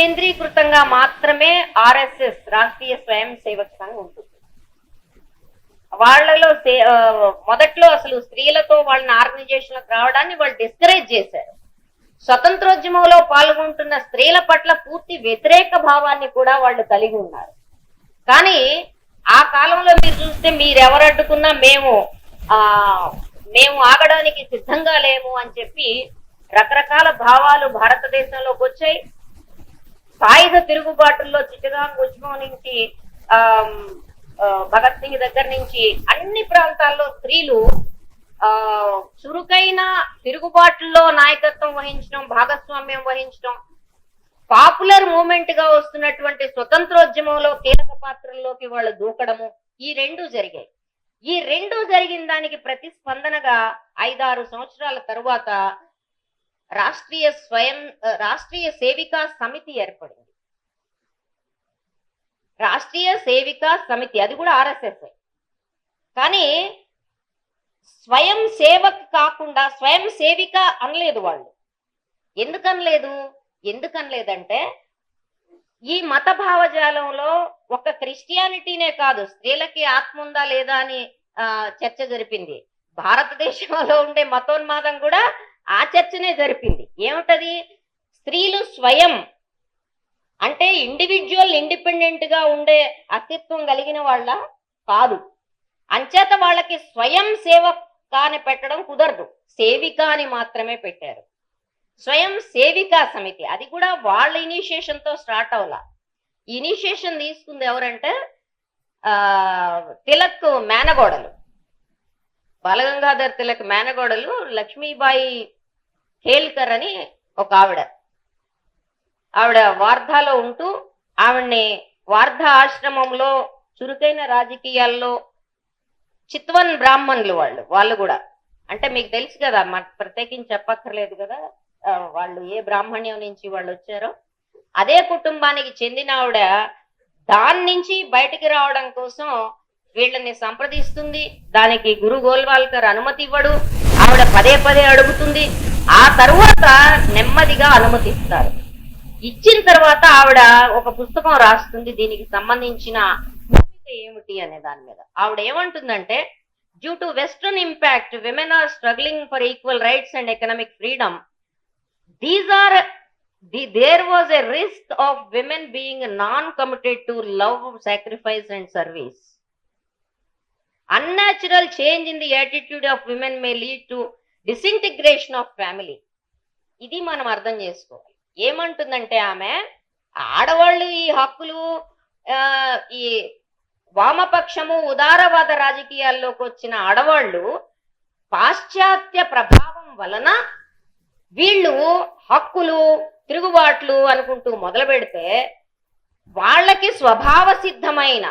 కేంద్రీకృతంగా మాత్రమే ఆర్ఎస్ఎస్ రాష్ట్రీయ స్వయం సేవక్ సంఘ్ ఉంటుంది. వాళ్ళలో మొదట్లో అసలు స్త్రీలతో వాళ్ళని ఆర్గనైజేషన్ రావడాన్ని వాళ్ళు డిస్కరేజ్ చేశారు. స్వతంత్రోద్యమంలో పాల్గొంటున్న స్త్రీల పట్ల పూర్తి వ్యతిరేక భావాన్ని కూడా వాళ్ళు కలిగి ఉన్నారు. కానీ ఆ కాలంలో మీరు చూస్తే మీరెవరు అడ్డుకున్నా మేము ఆ మేము ఆగడానికి సిద్ధంగా లేము అని చెప్పి రకరకాల భావాలు భారతదేశంలోకి వచ్చాయి. సాయుధ తిరుగుబాటుల్లో చిట్టగాంగ్ ఉద్యమం నుంచి ఆ, భగత్ సింగ్ దగ్గర నుంచి అన్ని ప్రాంతాల్లో స్త్రీలు ఆ చురుకైన తిరుగుబాటుల్లో నాయకత్వం వహించడం భాగస్వామ్యం వహించడం పాపులర్ మూమెంట్గా వస్తున్నటువంటి స్వతంత్రోద్యమంలో కీలక పాత్రల్లోకి వాళ్ళు దూకడము ఈ రెండు జరిగాయి. ఈ రెండు జరిగిన దానికి ప్రతిస్పందనగా ఐదారు సంవత్సరాల తరువాత రాష్ట్రీయ స్వయం రాష్ట్రీయ సేవికా సమితి ఏర్పడింది. రాష్ట్రీయ సేవికా సమితి అది కూడా ఆర్ఎస్ఎస్. కానీ స్వయం సేవక్ కాకుండా స్వయం సేవిక అనలేదు వాళ్ళు. ఎందుకనలేదు? ఎందుకనలేదంటే ఈ మత భావజాలంలో ఒక క్రిస్టియానిటీనే కాదు స్త్రీలకి ఆత్మ ఉందా లేదా అని చర్చ జరిపింది. భారతదేశంలో ఉండే మతోన్మాదం కూడా ఆ చర్చనే జరిపింది. ఏమిటది? స్త్రీలు స్వయం అంటే ఇండివిజువల్ ఇండిపెండెంట్గా ఉండే అస్తిత్వం కలిగిన వాళ్ళ కాదు. అంచేత వాళ్ళకి స్వయం సేవక పెట్టడం కుదరదు. సేవిక అని మాత్రమే పెట్టారు. స్వయం సేవికా సమితి. అది కూడా వాళ్ళ ఇనిషియేషన్తో స్టార్ట్ అవలా. ఇనిషియేషన్ తీసుకుంది ఎవరంటే ఆ తిలక్ మేనగోడలు. బాలగంగాధర్ తిలక్ మేనగోడలు లక్ష్మీబాయి హేల్కర్ అని ఒక ఆవిడ. ఆవిడ వార్ధాలో ఉంటూ ఆవిడ్ని వార్ధ ఆశ్రమంలో చురుకైన రాజకీయాల్లో చిత్వన్ బ్రాహ్మణులు వాళ్ళు వాళ్ళు కూడా. అంటే మీకు తెలుసు కదా మా ప్రత్యేకించి చెప్పక్కర్లేదు కదా వాళ్ళు ఏ బ్రాహ్మణ్యం నుంచి వాళ్ళు వచ్చారో. అదే కుటుంబానికి చెందిన ఆవిడ దాని నుంచి బయటికి రావడం కోసం వీళ్ళని సంప్రదిస్తుంది. దానికి గురు గోల్వాల్కర్ అనుమతి ఇవ్వడు. ఆవిడ పదే పదే అడుగుతుంది. ఆ తరువాత నెమ్మదిగా అనుమతిస్తారు. ఇచ్చిన తర్వాత ఆవిడ ఒక పుస్తకం రాస్తుంది దీనికి సంబంధించిన భూమిక ఏమిటి అనే దాని మీద. ఆవిడ ఏమంటుందంటే due to western impact women are struggling for equal rights and economic freedom these are the there was a risk of women being non committed to love sacrifice and service unnatural change in the attitude of women may lead to disintegration of family ఇది మనం అర్థం చేసుకోవాలి. ఏమంటుందంటే ఆమె ఆడవాళ్ళు ఈ హక్కులు ఈ వామపక్షము ఉదారవాద రాజకీయాల్లోకి వచ్చిన ఆడవాళ్ళు పాశ్చాత్య ప్రభావం వలన వీళ్ళు హక్కులు తిరుగుబాట్లు అనుకుంటూ మొదలు పెడితే వాళ్ళకి స్వభావ సిద్ధమైన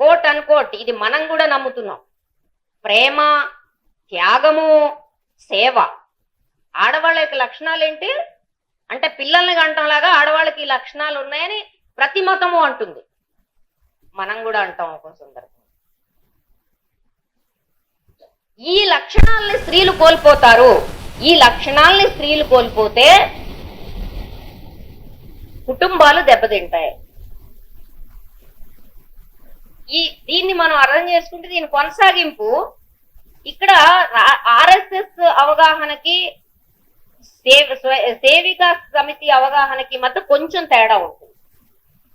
కోట్ అనుకోట్ ఇది మనం కూడా నమ్ముతున్నాం. ప్రేమ త్యాగము సేవ. ఆడవాళ్ళ యొక్క లక్షణాలు ఏంటి అంటే పిల్లల్ని కంటంలాగా ఆడవాళ్ళకి లక్షణాలు ఉన్నాయని ప్రతి మతము అంటుంది. మనం కూడా అంటాం ఒక సందర్భం. ఈ లక్షణాలని స్త్రీలు కోల్పోతారు. ఈ లక్షణాలని స్త్రీలు కోల్పోతే కుటుంబాలు దెబ్బతింటాయి. ఈ దీన్ని మనం అర్థం చేసుకుంటే దీని కొనసాగింపు ఇక్కడ ఆర్ఎస్ఎస్ అవగాహనకి సేవ సేవికా సమితి అవగాహనకి మధ్య కొంచెం తేడా ఉంటుంది.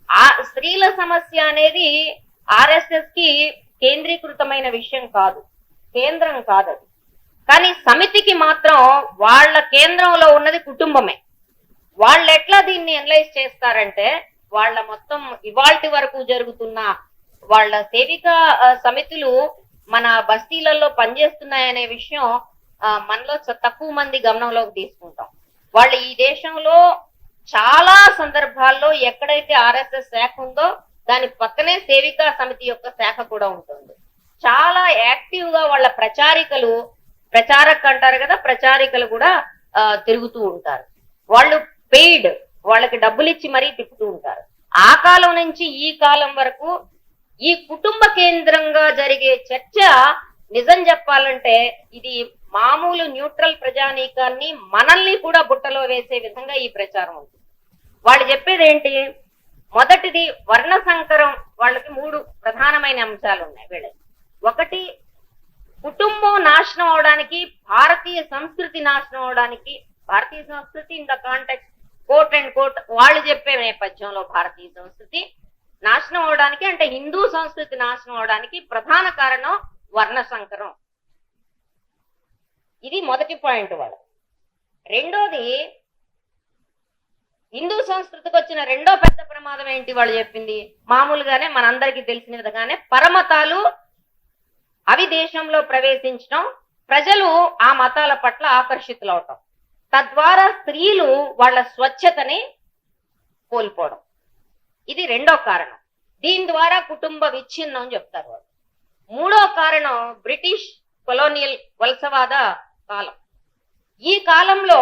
ఆ స్త్రీల సమస్య అనేది ఆర్ఎస్ఎస్కి కేంద్రీకృతమైన విషయం కాదు కేంద్రం కాదు అది. కానీ సమితికి మాత్రం వాళ్ళ కేంద్రంలో ఉన్నది కుటుంబమే. వాళ్ళు ఎట్లా దీన్ని ఎనలైజ్ చేస్తారంటే వాళ్ళ మొత్తం ఇవాల్టి వరకు జరుగుతున్న వాళ్ళ సేవిక సమితులు మన బస్తీలలో పనిచేస్తున్నాయనే విషయం మనలో తక్కువ మంది గమనంలోకి తీసుకుంటాం. వాళ్ళు ఈ దేశంలో చాలా సందర్భాల్లో ఎక్కడైతే ఆర్ఎస్ఎస్ శాఖ ఉందో దాని పక్కనే సేవికా సమితి యొక్క శాఖ కూడా ఉంటుంది. చాలా యాక్టివ్గా వాళ్ళ ప్రచారికలు ప్రచారక్ అంటారు కదా ప్రచారికలు కూడా తిరుగుతూ ఉంటారు. వాళ్ళు పెయిడ్ వాళ్ళకి డబ్బులు ఇచ్చి మరీ తిప్పుతూ ఉంటారు. ఆ కాలం నుంచి ఈ కాలం వరకు ఈ కుటుంబ కేంద్రంగా జరిగే చర్చ నిజం చెప్పాలంటే ఇది మామూలు న్యూట్రల్ ప్రజానీకాన్ని మనల్ని కూడా బుట్టలో వేసే విధంగా ఈ ప్రచారం ఉంది వాళ్ళు చెప్పేది ఏంటి? మొదటిది వర్ణ సంకరం వాళ్ళకి మూడు ప్రధానమైన అంశాలు ఉన్నాయి వీళ్ళకి. ఒకటి కుటుంబం నాశనం అవడానికి భారతీయ సంస్కృతి నాశనం అవడానికి భారతీయ సంస్కృతి in the contact quote and quote వాళ్ళు చెప్పే నేపథ్యంలో భారతీయ సంస్కృతి నాశనం అవడానికి అంటే హిందూ సంస్కృతి నాశనం అవడానికి ప్రధాన కారణం వర్ణ సంకరం ఇది మొదటి పాయింట్ వాళ్ళు రెండోది హిందూ సంస్కృతికి వచ్చిన రెండో పెద్ద ప్రమాదం ఏంటి వాళ్ళు చెప్పింది? మామూలుగానే మనందరికీ తెలిసిన విధంగానే పరమతాలు అవి దేశంలో ప్రవేశించడం ప్రజలు ఆ మతాల పట్ల ఆకర్షితులవటం. తద్వారా స్త్రీలు వాళ్ళ స్వచ్ఛతని కోల్పోవడం. ఇది రెండో కారణం. దీని ద్వారా కుటుంబ విచ్ఛిన్నం అని చెప్తారు వాళ్ళు. మూడో కారణం బ్రిటిష్ కొలోనియల్ వలసవాద కాలం. ఈ కాలంలో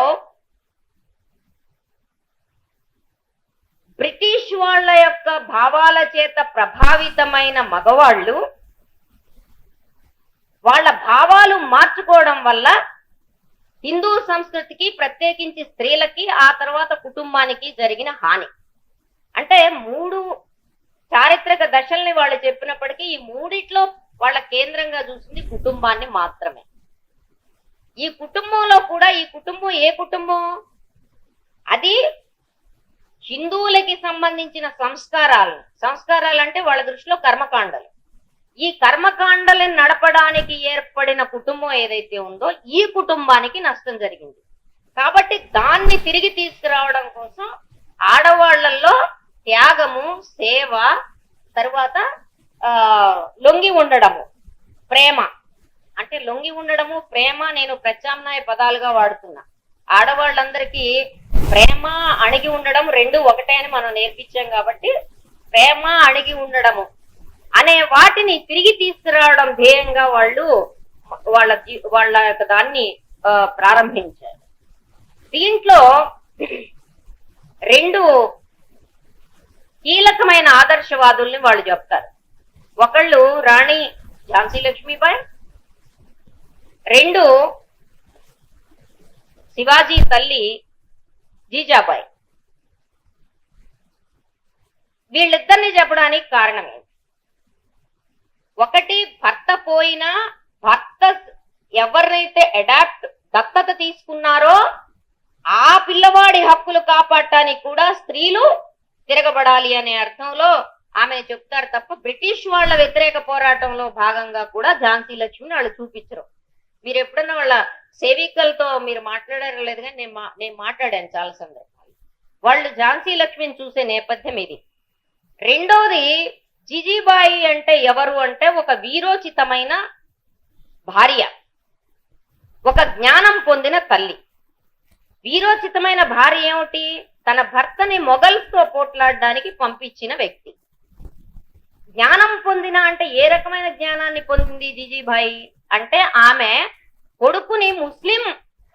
బ్రిటిష్ వాళ్ళ యొక్క భావాల చేత ప్రభావితమైన మగవాళ్ళు వాళ్ళ భావాలు మార్చుకోవడం వల్ల హిందూ సంస్కృతికి ప్రత్యేకించి స్త్రీలకి ఆ తర్వాత కుటుంబానికి జరిగిన హాని. అంటే మూడు చారిత్రక దశల్ని వాళ్ళు చెప్పినప్పటికీ ఈ మూడిట్లో వాళ్ళ కేంద్రంగా చూసింది కుటుంబాన్ని మాత్రమే. ఈ కుటుంబంలో కూడా ఈ కుటుంబం ఏ కుటుంబం? అది హిందువులకి సంబంధించిన సంస్కారాలు. సంస్కారాలు అంటే వాళ్ళ దృష్టిలో కర్మకాండలు. ఈ కర్మకాండలను నడపడానికి ఏర్పడిన కుటుంబం ఏదైతే ఉందో ఈ కుటుంబానికి నష్టం జరిగింది. కాబట్టి దాన్ని తిరిగి తీసుకురావడం కోసం ఆడవాళ్ళలో త్యాగము సేవ తరువాత ఆ లొంగి ఉండడము ప్రేమ. అంటే లొంగి ఉండడము ప్రేమ నేను ప్రత్యామ్నాయ పదాలుగా వాడుతున్నా. ఆడవాళ్ళందరికీ ప్రేమ అణిగి ఉండడం రెండు ఒకటే అని మనం నేర్పించాం కాబట్టి ప్రేమ అణిగి ఉండడము అనే వాటిని తిరిగి తీసుకురావడం ధ్యేయంగా వాళ్ళు వాళ్ళ వాళ్ళ యొక్క దాన్ని ప్రారంభించారు. దీంట్లో రెండు కీలకమైన ఆదర్శవాదుల్ని వాళ్ళు చెప్తారు. ఒకళ్ళు రాణి ఝాన్సీ లక్ష్మీబాయి రెండు శివాజీ తల్లి జీజాబాయి. వీళ్ళిద్దరిని చెప్పడానికి కారణం ఏంటి? ఒకటి భర్త పోయినా భర్త ఎవరినైతే అడాప్ట్ దత్తత తీసుకున్నారో ఆ పిల్లవాడి హక్కులు కాపాడటానికి కూడా స్త్రీలు తిరగబడాలి అనే అర్థంలో ఆమె చెప్తారు తప్ప బ్రిటిష్ వాళ్ళ వ్యతిరేక పోరాటంలో భాగంగా కూడా ఝాన్సీ లక్ష్మిని వాళ్ళు చూపించరు. మీరు ఎప్పుడన్నా వాళ్ళ సేవికలతో మీరు మాట్లాడారు లేదు కానీ నేను మా- నేను మాట్లాడాను చాలా సందర్భాలు. వాళ్ళు ఝాన్సీ లక్ష్మిని చూసే నేపథ్యం ఇది. రెండోది జిజిబాయి అంటే ఎవరు అంటే ఒక వీరోచితమైన భార్య. ఒక జ్ఞానం పొందిన తల్లి. వీరోచితమైన భార్య ఏమిటి? తన భర్తని మొఘల్స్తో పోట్లాడడానికి పంపించిన వ్యక్తి. జ్ఞానం పొందిన అంటే ఏ రకమైన జ్ఞానాన్ని పొందింది జిజీభాయి? అంటే ఆమె కొడుకుని ముస్లిం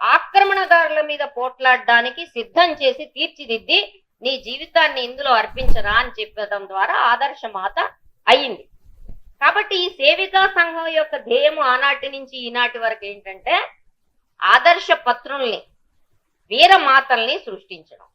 ఆక్రమణదారుల మీద పోట్లాడడానికి సిద్ధం చేసి తీర్చిదిద్ది నీ జీవితాన్ని ఇందులో అర్పించరా అని చెప్పడం ద్వారా ఆదర్శ మాత అయ్యింది కాబట్టి ఈ సేవికా సంఘం యొక్క ధ్యేయము ఆనాటి నుంచి ఈనాటి వరకు ఏంటంటే ఆదర్శ పత్రుల్ని వీర మాతల్ని సృష్టించడం.